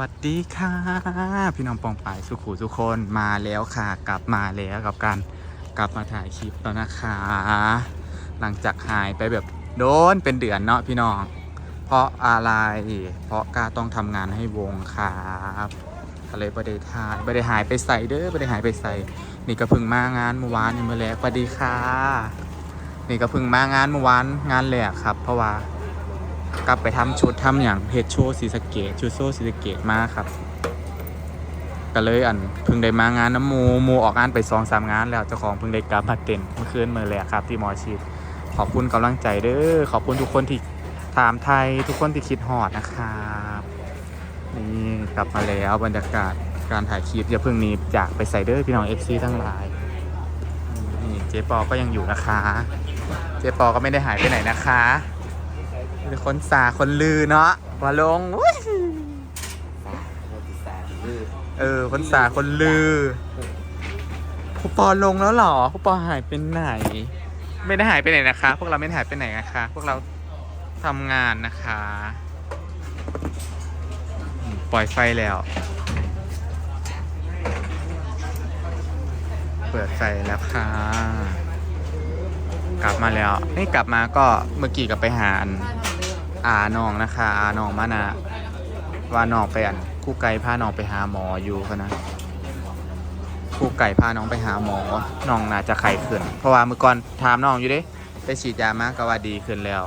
วัสดีค่ะ พี่น้องปองปายสุขุทุกคนมาแล้วค่ะ กลับมาแล้วกับการกลับมาถ่ายคลิปแล้วนะคะ หลังจากหายไปแบบโดนเป็นเดือนเนาะพี่น้อง เพราะอะไร เพราะกาต้องทำงานให้วงครับก็เลยไม่ได้ถ่ายไม่ได้หายไปใส่เด้อไม่ได้หายไปใส่ นี่ก็เพิ่งมางานเมื่อวานนี่มื่อแล้วสวัสดีค่ะ นี่ก็เพิ่งมางานเมื่อวานงานแรกครับ เพราะว่า กลับไปทำชุดทำอย่างเพจโชว์สีสเกตชุดโซ่สีสเกตมาครับ ก็เลยอันพิ่งได้มางานน้ำมูมูออกงานไปสองสามงาน แล้วเจ้าของพิ่งได้กลับมาเต้นเมื่อคืนเมื่อแหละครับ ที่หมอชีดขอบคุณกำลังใจเด้อขอบคุณทุกคนที่ถามไทยทุกคนที่คิดฮอดนะครับนี่กลับมาแล้วบรรยากาศการถ่ายคลิปอย่าเพิ่งนี้จากไปใส่เด้อพี่น้อง FC ทั้งหลายนี่เจ๊ปอก็ยังอยู่นะคะ เจ๊ปอก็ไม่ได้หายไปไหนนะคะ เป็นคนสาคนลือเนาะว่าลงอุ๊ยเออ คนสาคนลือผู้ปอลงแล้วเหรอผู้ปอหายไปไหน ไม่ได้หายไปไหนนะคะ พวกเราไม่ได้หายไปไหนนะคะ พวกเราทำงานนะคะอืมปล่อยไฟแล้ว เปิดไฟแล้วค่ะ กลับมาแล้วนี่กลับมาก็เมื่อกี้กลับไปหาอัน อาน้องนะคะอาน้องมานะว่าน้องไปอันคู่ไก่พาน้องไปหาหมออยู่คะนะคู่ไก่พาน้องไปหาหมอน้องน่าจะไข้ขึ้น เพราะว่าเมื่อก่อนถามน้องอยู่เด้ไปฉีดยามากก็ว่าดีขึ้นแล้ว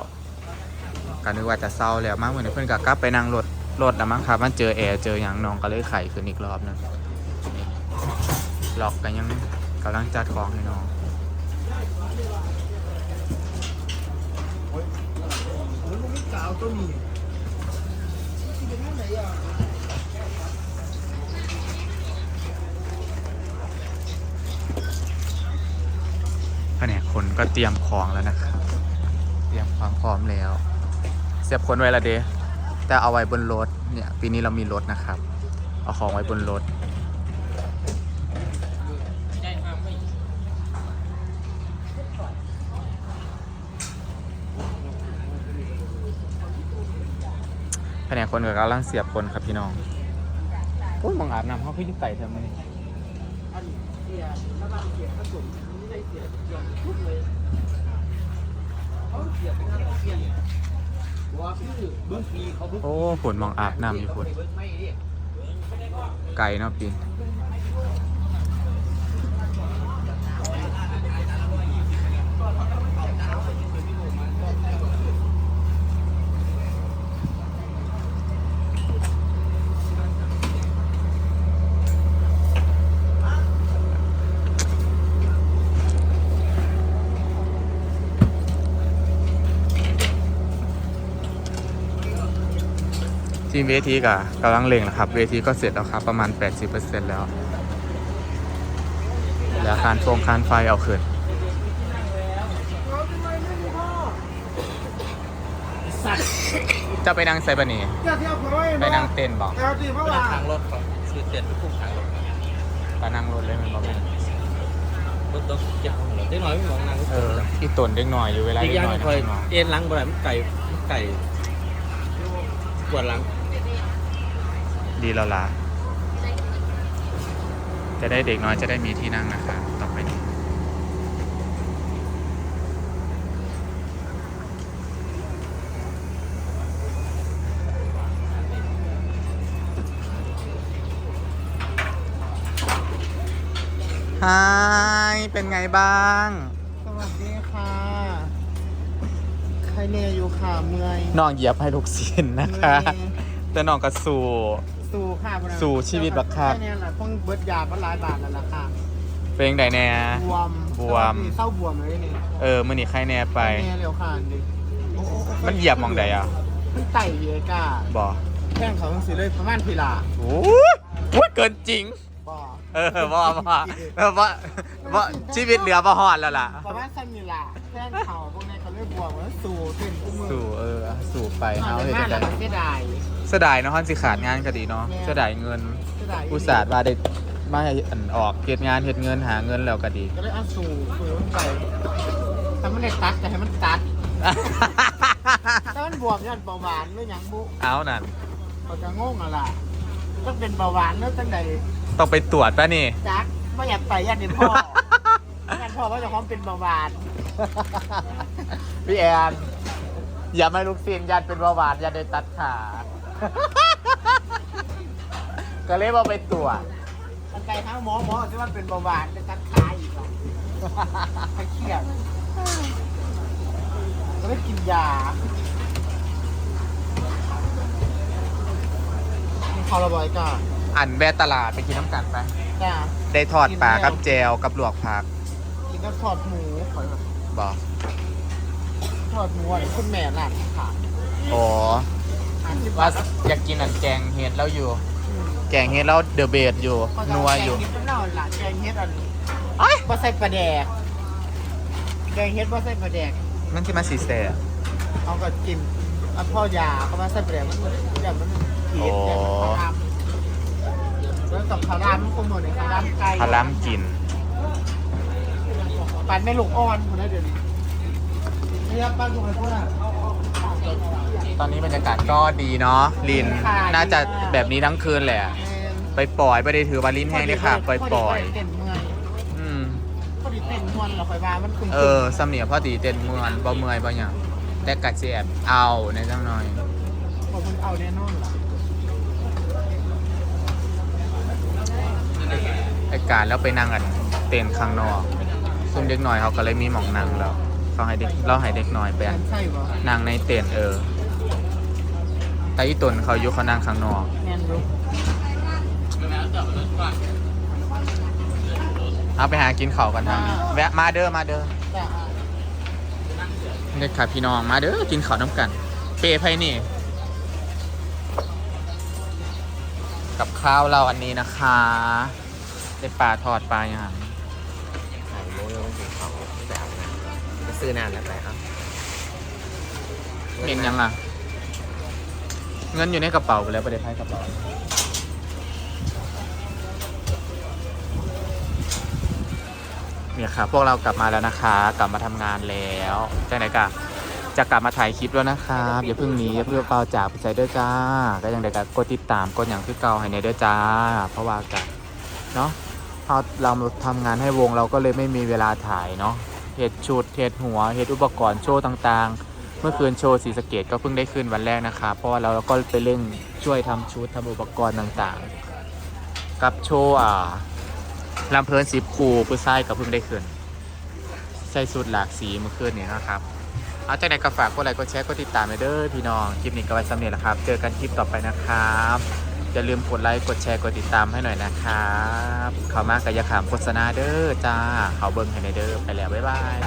ก็นึกว่าจะเศร้าแล้วมากเหมือนเพื่อนก็กลับไปนั่งรถรถแล้วมั้งครับมันเจอแอร์เจออย่างน้องก็เลยไข้ขึ้นอีกรอบนึงล็อกกันยังกำลังจัดของให้น้อง สาวก็มีแผนกคนก็เตรียมของแล้วนะครับ เตรียมความพร้อมแล้ว เสียบคนไว้ละเดแต่เอาไว้บนรถเนี่ย ปีนี้เรามีรถนะครับ เอาของไว้บนรถ แผนกคนกับกำลังเสียบคนครับพี่น้องโอ้ยมองอาบน้ำเขาขึ้นยุ่ไก่ทำไมอันเสียระบางเสียผสมไม่ได้เสียยอมอะไรเสียว่าคือบางทีเขาเพิ่งโอ้ฝนมองอาบน้ำอยู่ฝนไม่ดิไก่เนาะปี ทีมเวทีกะกำลังเล่งนะครับ เวทีก็เสร็จแล้วครับ ประมาณ 80%แล้วเหลือคานโฟงคานไฟเอาขึ้นสัตว์จะไปนั่งไซบะนี่จะเที่ยวเขาไว้ไปนั่งเต้นบอกเอาดีเพราะว่าทางรถครับคือเต้นไปพุ่งทางรถครับไปนั่งรถเลยมันบอกเป็นรถต้องเก็บของรถได้หน่อยไม่มองนางเอออีตนเด็กหน่อยอยู่เวลาอีกเด็กอย่างหน่อยคอยนะเอ็นหลังบ่ได้มันไก่มันไก่ปวดหลัง ดีแล้วล่ะจะได้เด็กน้อยจะได้มีที่นั่งนะคะต่อไปนี้ฮายเป็นไงบ้าง สวัสดีค่ะ ใครเนี่ยอยู่ค่ะเมื่อยน้องเหยียบให้ทุกสินนะคะ แต่น้องก็สู้ สู้ค่ะบ่ได้สู้ชีวิตบักคักแค่เนี้แหละต้องเบิดยาก็หลายบาทแล้วล่ะค่ะเป็นไงแน่ บวมบวม เศร้าบวมเลยนี่เออมื่อนี้ใครแน่ไป แน่เร็วค่ะดิโอ้โอ้โอ้มันเหยียบหมองใดอะมันไต่เยกาบอแข้งเขาต้องสีเลยประมาณพีลาโอ้ยโอ้ยเกินจริง บ่เออว่าว่าเออว่าว่าชีวิตเหลือประหอดแล้วล่ะ ประมาณสันนีลาแข้งเขาพวกนี้เขาเลยบวมแล้วสู่เต้นกุ้มือสู่เออ สู่ไปเอาเอาไปเห็นห้าจังแล้วไดก็เสียดาย เสียดายเนาะฮันสิขาดงานก็ดีเนาะเสียดายเงินเสียดายอุตส่าห์ว่าได้มาให้อันออกเฮ็ดงานเฮ็ดเงินหาเงินแล้วก็ดี ก็เลยเอาสู่สู่มันไปถ้ามันได้ตัดจะให้มันตัดถ้ามันบวมย้อนเบาหวานหรือหยังบุเอานั่นเขาจะงงอะล่ะต้องเป็นเบาหวานเนื้อตั้งแต่ต้องไปตรวจป่ะนี่ จักไม่อยากไปยันเดียพ่อยันพ่อว่าจะพร้อมเป็นเบาหวานพี่แอน อย่าไม่ลูกซีนยันเป็นเบาหวานยันได้ตัดขา ก็เลยว่าไปตรวจมันไปทั้งหมอหมอที่ว่าเป็นเบาหวานเป็นตัดขาอีกอะเครียดก็ได้กินยามีคอร์บอยก็อันแวะตลาดไปกินน้ำกันไป จ้าได้ทอดปลากับแจวกับลวกผักกินก็ทอดหมูขอยแบบบอกทอดหมูอะไรคุณแม่ร้านค่ะโอ้อาชีพ ว่าว่าอยากกินอันแกงเห็ดแล้วอยู่ แกงเห็ดแล้วเดอะเบดอยู่ นัวอยู่ แกงเฮ็ดเป็นเล่าหลานแกงเฮ็ดอันเอ้ยบ่ใส่ปลาแดกแกงเฮ็ดบ่ใส่ปลาแดก มันที่มาสีแสบเอาก็กินเอาพ่อยาเขามาใส่ปลาแดกมันแบบมันเผ็ดแบบมันขาวดำแล้วกับขาวดำมันคงหมดเลยขาวดำไก่พาล้ำกิน ปั่นไม่ลูกอ่อนคนนั้นเดี๋ยวนี้ ตอนนี้บรรยากาศก็ดีเนาะลิน น่าจะแบบนี้ทั้งคืนแหละ ไปปล่อยไปได้ถือวาลินแห้งเลยค่ะ ไปล่อยปล่อยเต้นเมื่อยอืมพอดีเต้นมวนเหรอคอยว่ามันคุ้มเออสำเนียงพอดีเต้นเมือนบ่เมื่อยบ่หยังแต่กัดเสียบเอาในจังหน่อยเอาแน่นอนหรอไอการแล้วไปนั่งกันเต้นข้างนอกซุ่มเด็กหน่อยเขาก็เลยมีหมองนั่งแล้ว เขาให้เด็กเราให้เด็กน่อยไปแม่นใช่ปะนั่งในเต็นท์เออ แต่อีตนเขาอยู่เขานั่งข้างนอก แมนรู้เอาไปหากินข้าวกันทางนี้แวะมาเด้อมาเด้อเด็กค่ะพี่น้องมาเด้อกินข้าวน้ำกัน เปไพนี่ กับข้าวเราอันนี้นะคะได้ปลาทอดปลาอย่างไข่โม้ยังกินเขาแซื้อนานแล้วไปครับเห็นยังอะ เงินอยู่ในกระเป๋าไปแล้วประเดี๋ยวให้กระเป๋าเนี่ยค่ะพวกเรากลับมาแล้วนะคะ กลับมาทำงานแล้วจากไหนกะจะกลับมาถ่ายคลิปแล้วนะครับอย่าเพิ่งหนีอย่าเพิ่งเปล่าจากไปใส่เด้อจ้า ก็ยังได้กะกดติดตามกดอย่างคือเก่าให้ในเด้อจ้า เพราะว่ากันเนาะเราเราทำงานให้วงเราก็เลยไม่มีเวลาถ่ายเนาะ เหตุชุดเหตุหัวเหตุอุปกรณ์โชว์ต่างๆ เมื่อคืนโชว์สีสเกตก็เพิ่งได้ขึ้นวันแรกนะคะเพราะว่าเราก็ไปเร่งช่วยทำชุดทำอุปกรณ์ต่างๆ กับโชว์อ่าลำเพลินสิบคูผู้ชายก็เพิ่งได้ขึ้นใส่สูตรหลากสีเมื่อคืนนี้นะครับเอาจากไหนก็ฝากกดไลค์กดแชร์กดติดตามไปเด้อพี่น้องคลิปนี้ก็ไว้สำเร็จแล้วครับ เจอกันคลิปต่อไปนะครับ อย่าลืมกดไลค์ กดแชร์ กดติดตามให้หน่อยนะครับเขามากกับยาขามโฆษณาเด้อจ้า เขาเบิ้งให้ในเด้อไปแล้ว บ๊ายบาย